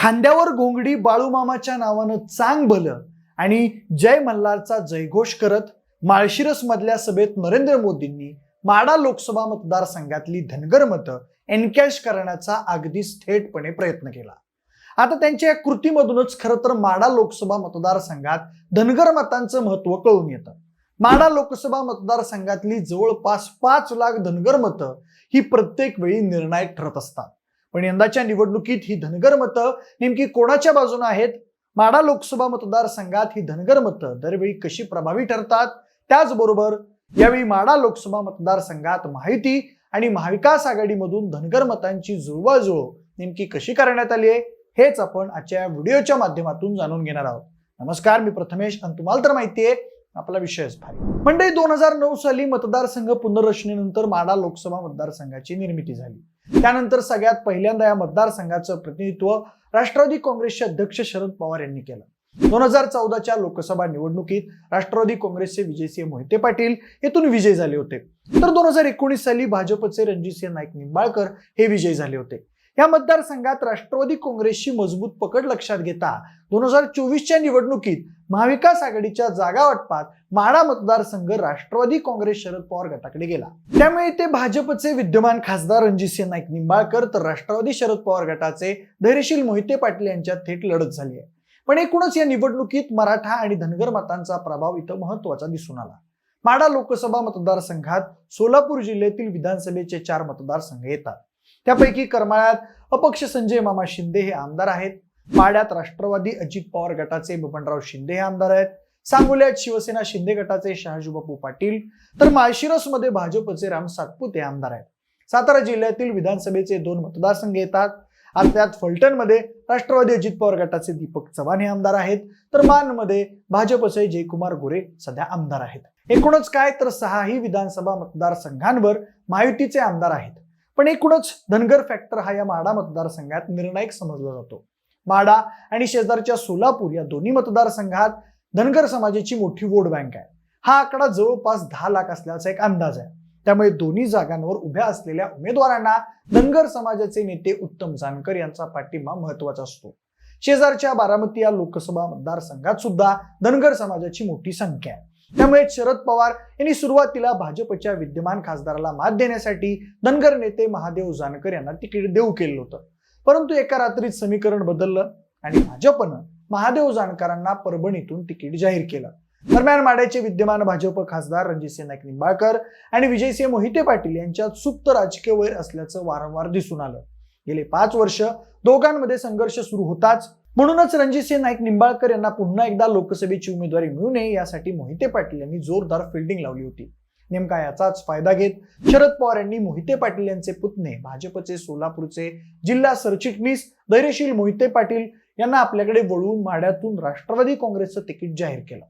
खांद्यावर घोंगडी बाळूमामाच्या नावानं चांग भलं आणि जय मल्हारचा जयघोष करत माळशिरस मधल्या सभेत नरेंद्र मोदींनी माडा लोकसभा मतदारसंघातली धनगर मतं एनकॅश करण्याचा अगदीच थेटपणे प्रयत्न केला. आता त्यांच्या या कृतीमधूनच खरं तर माडा लोकसभा मतदारसंघात धनगर मतांचं महत्त्व कळून येतं. माडा लोकसभा मतदारसंघातली जवळपास पाच लाख धनगर मतं ही प्रत्येक वेळी निर्णायक ठरत असतात. पण यंदाच्या निवडणुकीत ही धनगर मतं नेमकी कोणाच्या बाजूने आहेत? माडा लोकसभा मतदारसंघात ही धनगर मतं दरवेळी कशी प्रभावी ठरतात? त्याचबरोबर यावेळी माडा लोकसभा मतदारसंघात माहिती आणि महाविकास आघाडीमधून धनगर मतांची जुळवाजुळव नेमकी कशी करण्यात आली आहे? हेच आपण आजच्या व्हिडिओच्या माध्यमातून जाणून घेणार आहोत. नमस्कार मी प्रथमेश आणि तुम्हाला तर माहिती आहे आपला विषयच भारी मंडळी दोन हजार नऊ साली मतदारसंघ पुनर्रचनेनंतर माडा लोकसभा मतदारसंघाची निर्मिती झाली. त्यानंतर सगळ्यात पहिल्यांदा या मतदारसंघाचं प्रतिनिधित्व राष्ट्रवादी काँग्रेसचे अध्यक्ष शरद पवार यांनी केलं. दोन हजार चौदाच्या लोकसभा निवडणुकीत राष्ट्रवादी काँग्रेसचे विजयसिंह मोहिते पाटील येथून विजय झाले होते. तर दोन हजार एकोणीस साली भाजपचे रणजितसिंह नाईक निंबाळकर हे विजयी झाले होते. या मतदारसंघात राष्ट्रवादी काँग्रेसची मजबूत पकड लक्षात घेता दोन हजार चोवीसच्या निवडणुकीत महाविकास आघाडीच्या जागा वाटपात माडा मतदारसंघ राष्ट्रवादी काँग्रेस शरद पवार गटाकडे गेला. त्यामुळे ते भाजपचे विद्यमान खासदार रणजितसिंह नाईक निंबाळकर तर राष्ट्रवादी शरद पवार गटाचे धैर्यशील मोहिते पाटील यांच्यात थेट लढत झाली आहे. पण एकूणच या निवडणुकीत मराठा आणि धनगर मतांचा प्रभाव इथं महत्त्वाचा दिसून आला. माडा लोकसभा मतदारसंघात सोलापूर जिल्ह्यातील विधानसभेचे चार मतदारसंघ येतात. त्यापैकी करमाळ्यात अपक्ष संजय मामा शिंदे हे आमदार आहेत. माड्यात राष्ट्रवादी अजित पवार गटाचे बबनराव शिंदे हे आमदार आहेत. सांगोल्यात शिवसेना शिंदे गटाचे शहाजूबापू पाटील तर माळशिरसमध्ये भाजपचे राम सातपुते आमदार आहेत. सातारा जिल्ह्यातील विधानसभेचे दोन मतदारसंघ येतात. आज त्यात फलटणमध्ये राष्ट्रवादी अजित पवार गटाचे दीपक चव्हाण हे आमदार आहेत. तर मानमध्ये भाजपचे जयकुमार गोरे सध्या आमदार आहेत. एकूणच काय? तर सहाही विधानसभा मतदारसंघांवर महायुतीचे आमदार आहेत. पण एकूणच धनगर फॅक्टर हा या माडा मतदारसंघात निर्णायक समजला जातो. माडा आणि शेजारच्या सोलापूर या दोन्ही मतदारसंघात धनगर समाजाची मोठी वोट बँक आहे. हा आकडा जवळपास दहा लाख असल्याचा एक अंदाज आहे. त्यामुळे दोन्ही जागांवर उभ्या असलेल्या उमेदवारांना धनगर समाजाचे नेते उत्तम जानकर यांचा पाठिंबा महत्त्वाचा असतो. शेजारच्या बारामती या लोकसभा मतदारसंघात सुद्धा धनगर समाजाची मोठी संख्या आहे. त्यामुळे शरद पवार यांनी सुरुवातीला भाजपच्या विद्यमान खासदाराला मात देण्यासाठी धनगर नेते महादेव जानकर यांना तिकीट देऊ केलं होतं. परंतु एका रात्रीत समीकरण बदललं आणि भाजपनं महादेव जानकरांना परभणीतून तिकीट जाहीर केलं. दरम्यान माड्याचे विद्यमान भाजप खासदार रणजितसिंह नाईक निंबाळकर आणि विजयसिंह मोहिते पाटील यांच्यात सुप्त राजकीय वैर असल्याचं वारंवार दिसून आलं. गेले पाच वर्ष दोघांमध्ये संघर्ष सुरू होताच म्हणूनच रणजितसिंह नाईक निंबाळकर यांना पुन्हा एकदा लोकसभेची उमेदवारी मिळू नये यासाठी मोहिते पाटील यांनी जोरदार फिल्डिंग लावली होती. नेमका याचाच फायदा घेत शरद पवार यांनी मोहिते पाटील यांचे पुतणे भाजपचे सोलापूरचे जिल्हा सरचिटणीस धैर्यशील मोहिते पाटील यांना आपल्याकडे वळवून माड्यातून राष्ट्रवादी काँग्रेसचं तिकीट जाहीर केलं.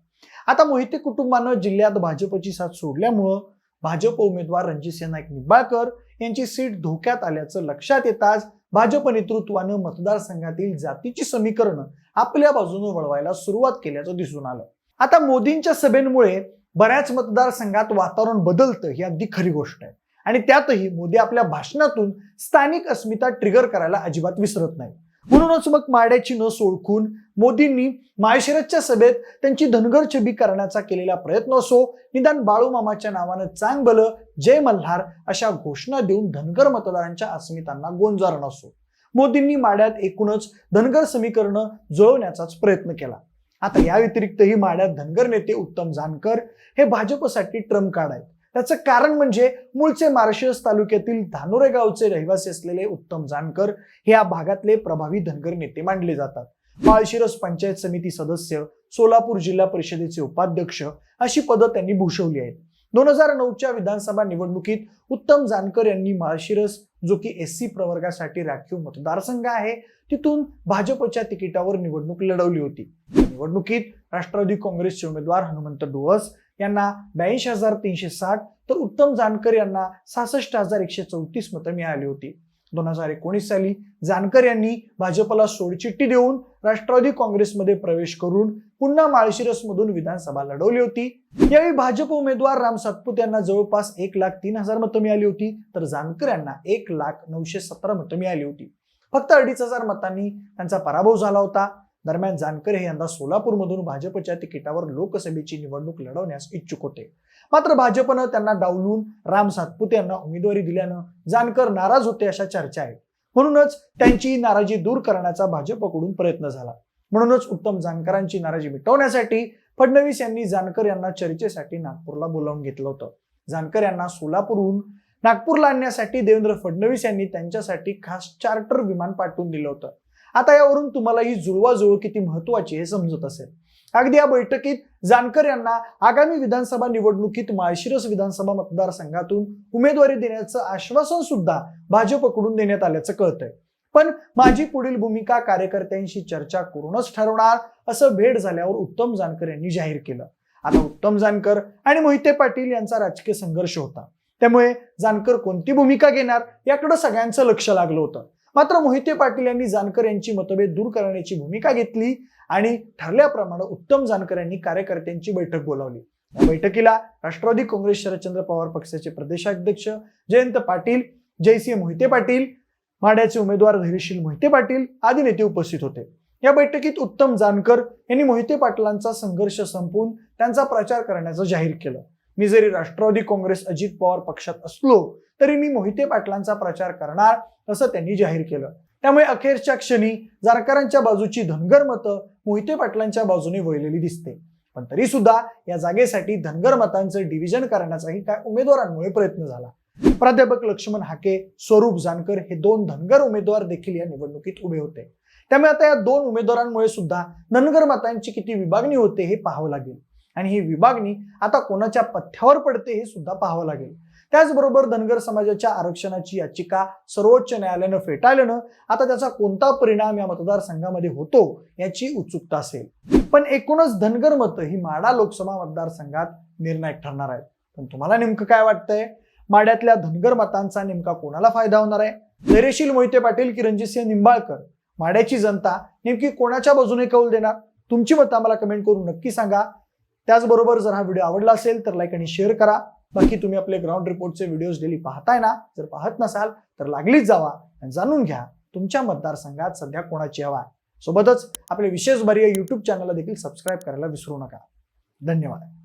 आता मोहिते कुटुंबानं जिल्ह्यात भाजपची साथ सोडल्यामुळं भाजप उमेदवार रणजितसिंह नाईक निंबाळकर यांची सीट धोक्यात आल्याचं लक्षात येताच भाजप नेतृत्वानं मतदारसंघातील जातीची समीकरणं आपल्या बाजूने वळवायला सुरुवात केल्याचं दिसून आलं. आता मोदींच्या सभेमुळे बऱ्याच मतदारसंघात वातावरण बदलतं ही अगदी खरी गोष्ट आहे. आणि त्यातही मोदी आपल्या भाषणातून स्थानिक अस्मिता ट्रिगर करायला अजिबात विसरत नाही म्हणूनच मग माड्याची नस ओळखून मोदींनी माळशिरसच्या सभेत त्यांची धनगर छबी करण्याचा केलेला प्रयत्न असो निदान बाळूमामाच्या नावानं चांग बल जय मल्हार अशा घोषणा देऊन धनगर मतदारांच्या अस्मितांना गोंजारण असो मोदींनी माड्यात एकूणच धनगर समीकरणं जुळवण्याचाच प्रयत्न केला. आता या व्यतिरिक्तही माड्यात धनगर नेते उत्तम जानकर हे भाजपसाठी ट्रम्प कार्ड आहेत. याचं कारण म्हणजे मूळचे मार्शियस तालुक्यातील धानोरे गावचे रहिवासी असलेले उत्तम जानकर हे या भागातले प्रभावी धनगर नेते मानले जातात. माळशिरस पंचायत समिती सदस्य सोलापूर जिल्हा परिषदेचे उपाध्यक्ष अशी पदं त्यांनी भूषवली आहेत. दोन हजार नऊच्या विधानसभा निवडणुकीत उत्तम जानकर यांनी माळशिरस जो की एस सी प्रवर्गासाठी राखीव मतदारसंघ आहे तिथून भाजपच्या तिकिटावर निवडणूक लढवली होती. निवडणुकीत राष्ट्रवादी काँग्रेसचे उमेदवार हनुमंत डोळस यांना ब्याऐंशी हजार तीनशे साठ तर उत्तम जानकर यांना सहासष्ट हजार एकशे चौतीस मतं मिळाली होती. दोन हजार एकोणीस साली जानकर यांनी भाजपला सोडचिठ्ठी देऊन राष्ट्रवादी काँग्रेसमध्ये प्रवेश करून पुन्हा माळशिरसमधून विधानसभा लढवली होती. यावेळी भाजप उमेदवार राम सातपुत यांना जवळपास एक लाख तीन हजार मतं मिळाली होती तर जानकर यांना एक लाख नऊशे सतरा मतं मिळाली होती. फक्त अडीच हजार मतांनी त्यांचा पराभव झाला होता. दरम्यान जानकर हे यंदा सोलापूरमधून भाजपच्या तिकिटावर लोकसभेची निवडणूक लढवण्यास इच्छुक होते. मात्र भाजपनं त्यांना डावलून राम सातपुते यांना उमेदवारी दिल्यानं जानकर नाराज होते अशा चर्चा आहेत. म्हणूनच त्यांची नाराजी दूर करण्याचा भाजपकडून प्रयत्न झाला. म्हणूनच उत्तम जानकरांची नाराजी मिटवण्यासाठी फडणवीस यांनी जानकर यांना चर्चेसाठी नागपूरला बोलावून घेतलं होतं. जानकर यांना सोलापूरहून नागपूरला आणण्यासाठी देवेंद्र फडणवीस यांनी त्यांच्यासाठी खास चार्टर विमान पाठवून दिलं होतं. आता यावरून तुम्हाला ही जुळवाजुळव किती महत्वाची हे समजत असेल. अगदी या बैठकीत जानकर यांना आगामी विधानसभा निवडणुकीत माळशिरस विधानसभा मतदारसंघातून उमेदवारी देण्याचं आश्वासन सुद्धा भाजपकडून देण्यात आल्याचं कळतंय. पण माझी पुढील भूमिका कार्यकर्त्यांशी चर्चा करूनच ठरवणार असं भेट झाल्यावर उत्तम जानकर यांनी जाहीर केलं. आता उत्तम जानकर आणि मोहिते पाटील यांचा राजकीय संघर्ष होता. त्यामुळे जानकर कोणती भूमिका घेणार याकडे सगळ्यांचं लक्ष लागलं होतं. मात्र मोहिते पाटील यांनी जानकर यांची मतभेद दूर करण्याची भूमिका घेतली आणि ठरल्याप्रमाणे उत्तम जानकर यांनी कार्यकर्त्यांची बैठक बोलावली. या बैठकीला राष्ट्रवादी काँग्रेस शरदचंद्र पवार पक्षाचे प्रदेशाध्यक्ष जयंत पाटील जयसिंह मोहिते पाटील माड्याचे उमेदवार धैर्यशील मोहिते पाटील आदी नेते उपस्थित होते. या बैठकीत उत्तम जानकर यांनी मोहिते पाटलांचा संघर्ष संपवून त्यांचा प्रचार करण्याचं जाहीर केलं. मी जरी राष्ट्रवादी काँग्रेस अजित पवार पक्षात असलो तरी मी मोहिते पाटलांचा प्रचार करणार असं त्यांनी जाहीर केलं. त्यामुळे अखेरच्या क्षणी जानकरांच्या बाजूची धनगर मतं मोहिते पाटलांच्या बाजूने वळलेली दिसते. पण तरी सुद्धा या जागेसाठी धनगर मतांचं डिव्हिजन करण्याचाही काय उमेदवारांमुळे प्रयत्न झाला. प्राध्यापक लक्ष्मण हाके स्वरूप जानकर हे दोन धनगर उमेदवार देखील या निवडणुकीत उभे होते. त्यामुळे आता या दोन उमेदवारांमुळे सुद्धा धनगर मतांची किती विभागणी होते हे पाहावं लागेल. आणि ही विभागणी आता कोणाच्या पथ्यावर पडते हे सुद्धा पाहावं लागेल. त्याचबरोबर धनगर समाजाच्या आरक्षणाची याचिका सर्वोच्च न्यायालयानं फेटाळल्यानं आता त्याचा कोणता परिणाम या मतदारसंघामध्ये होतो याची उत्सुकता असेल. पण एकूणच धनगर मतं ही माडा लोकसभा मतदारसंघात निर्णायक ठरणार आहेत. पण तुम्हाला नेमकं काय वाटतंय? माड्यातल्या धनगर मतांचा नेमका कोणाला फायदा होणार आहे? धैर्यशील मोहिते पाटील की रणजितसिंह निंबाळकर माड्याची जनता नेमकी कोणाच्या बाजूने कौल देणार? तुमची मतं आम्हाला कमेंट करून नक्की सांगा. त्याचबरोबर जर हा व्हिडिओ आवडला असेल तर लाईक आणि शेअर करा. बाकी तुम्ही आपले ग्राउंड रिपोर्टचे व्हिडिओज डेली पाहताय ना जर पाहत नसाल तर लागलीच जावा आणि जाणून घ्या तुमच्या मतदारसंघात सध्या कोणाची हवा आहे. सोबतच आपले विशेष बारी युट्यूब चॅनलला देखील सबस्क्राईब करायला विसरू नका. धन्यवाद.